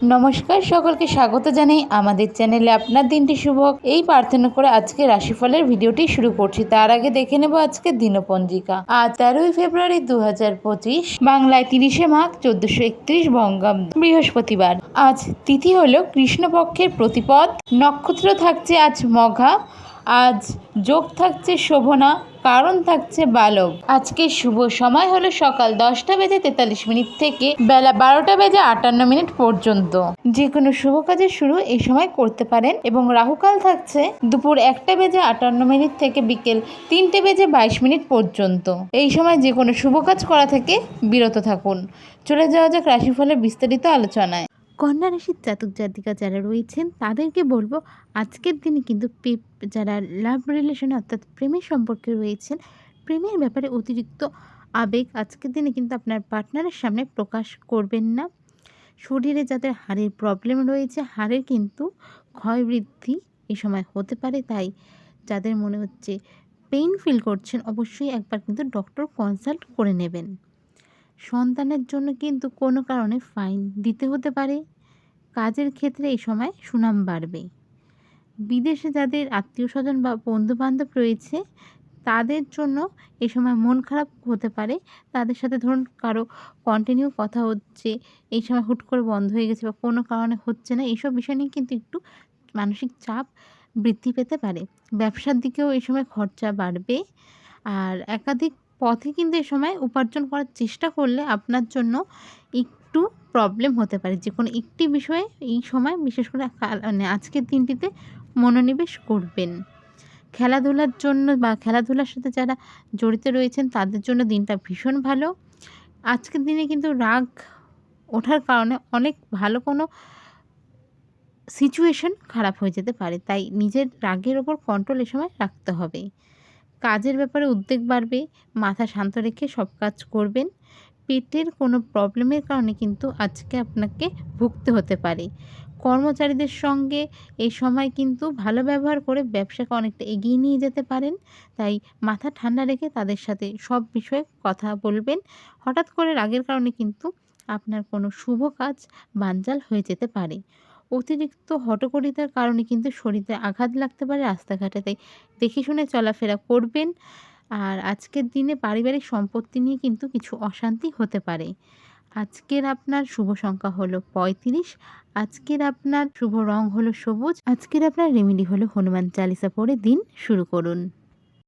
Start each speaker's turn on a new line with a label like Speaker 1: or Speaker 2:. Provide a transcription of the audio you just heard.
Speaker 1: নমস্কার, সকলকে স্বাগত জানাই আমাদের চ্যানেলে আপনার দিনটি শুভ এই প্রার্থনা করে আজকে রাশিফলের ভিডিওটি শুরু করছি। তার আগে দেখে নেব আজকে দিনপঞ্জিকা। আজ তেরোই ফেব্রুয়ারি দু পঁচিশ, বাংলায় তিরিশে মাঘ, চোদ্দশো একত্রিশ বঙ্গাব্দ বৃহস্পতিবার। আজ তিথি হল কৃষ্ণপক্ষের প্রতিপদ। নক্ষত্র থাকছে আজ মঘা। আজ যোগ থাকছে শোভনা, কারণ থাকছে বালক। আজকে শুভ সময় হলো সকাল দশটা বেজে তেতাল্লিশ মিনিট থেকে বেলা বারোটা বেজে আটান্ন মিনিট পর্যন্ত। যে কোনো শুভ কাজের শুরু এই সময় করতে পারেন এবং রাহুকাল থাকছে দুপুর একটা বেজে আটান্ন মিনিট থেকে বিকেল তিনটে বেজে বাইশ মিনিট পর্যন্ত। এই সময় যে কোনো শুভ কাজ করা থেকে বিরত থাকুন। চলে যাওয়া যাক রাশিফলের বিস্তারিত আলোচনায়। কন্যা রাশির জাতক জাতিকা যারা রয়েছেন, তাদেরকে বলব আজকের দিনে কিন্তু যারা লাভ রিলেশনে অর্থাৎ প্রেমের সম্পর্কে রয়েছেন, প্রেমের ব্যাপারে অতিরিক্ত আবেগ আজকের দিনে কিন্তু আপনার পার্টনারের সামনে প্রকাশ করবেন না। শরীরে যাদের হাড়ের প্রবলেম রয়েছে, হাড়ের কিন্তু ক্ষয় বৃদ্ধি এই সময় হতে পারে, তাই যাদের মনে হচ্ছে পেইন ফিল করছেন, অবশ্যই একবার কিন্তু ডক্টর কনসাল্ট করে নেবেন। সন্তানের জন্য কিন্তু কোনো কারণে ফাইন দিতে হতে পারে। কাজের ক্ষেত্রে এই সময় সুনাম বাড়বে। বিদেশে যাদের আত্মীয় স্বজন বা বন্ধু বান্ধব রয়েছে, তাদের জন্য এই সময় মন খারাপ হতে পারে। তাদের সাথে ধরুন কারও কন্টিনিউ কথা হচ্ছে, এই সময় হুট করে বন্ধ হয়ে গেছে বা কোনো কারণে হচ্ছে না, এইসব বিষয় নিয়ে কিন্তু একটু মানসিক চাপ বৃদ্ধি পেতে পারে। ব্যবসার দিকেও এই সময় খরচা বাড়বে। আর একাধিক পথে কিন্তু এ সময় উপার্জন করার চেষ্টা করলে আপনার জন্য একটু প্রবলেম হতে পারে। যে কোনো একটি বিষয়ে এই সময় বিশেষ করে মানে আজকের দিনটিতে মনোনিবেশ করবেন। খেলাধুলার জন্য বা খেলাধুলার সাথে যারা জড়িত রয়েছেন, তাদের জন্য দিনটা ভীষণ ভালো। আজকের দিনে কিন্তু রাগ ওঠার কারণে অনেক ভালো কোনো সিচুয়েশন খারাপ হয়ে যেতে পারে। তাই নিজের রাগের ওপর কন্ট্রোল এ সময় রাখতে হবে। কাজের ব্যাপারে উদ্বেগ বাড়বে, মাথা শান্ত রেখে সব কাজ করবেন। পেটের কোনো প্রবলেমের কারণে কিন্তু আজকে আপনাকে ভুগতে হতে পারে। কর্মচারীদের সঙ্গে এই সময় কিন্তু ভালো ব্যবহার করে ব্যবসাকে অনেকটা এগিয়ে নিয়ে যেতে পারেন। তাই মাথা ঠান্ডা রেখে তাদের সাথে সব বিষয়ে কথা বলবেন। হঠাৎ করে রাগের কারণে কিন্তু আপনার কোনো শুভ কাজ বানজাল হয়ে যেতে পারে। অতিরিক্ত হটকরিতার কারণে কিন্তু শরীরে আঘাত লাগতে পারে রাস্তাঘাটে তাই দেখে শুনে চলাফেরা করবেন। আর আজকের দিনে পারিবারিক সম্পত্তি নিয়ে কিন্তু কিছু অশান্তি হতে পারে। আজকের আপনার শুভ সংখ্যা হলো পঁয়ত্রিশ। আজকের আপনার শুভ রং হলো সবুজ। আজকের আপনার রেমেডি হলো হনুমান চালিসা পড়ে দিন শুরু করুন।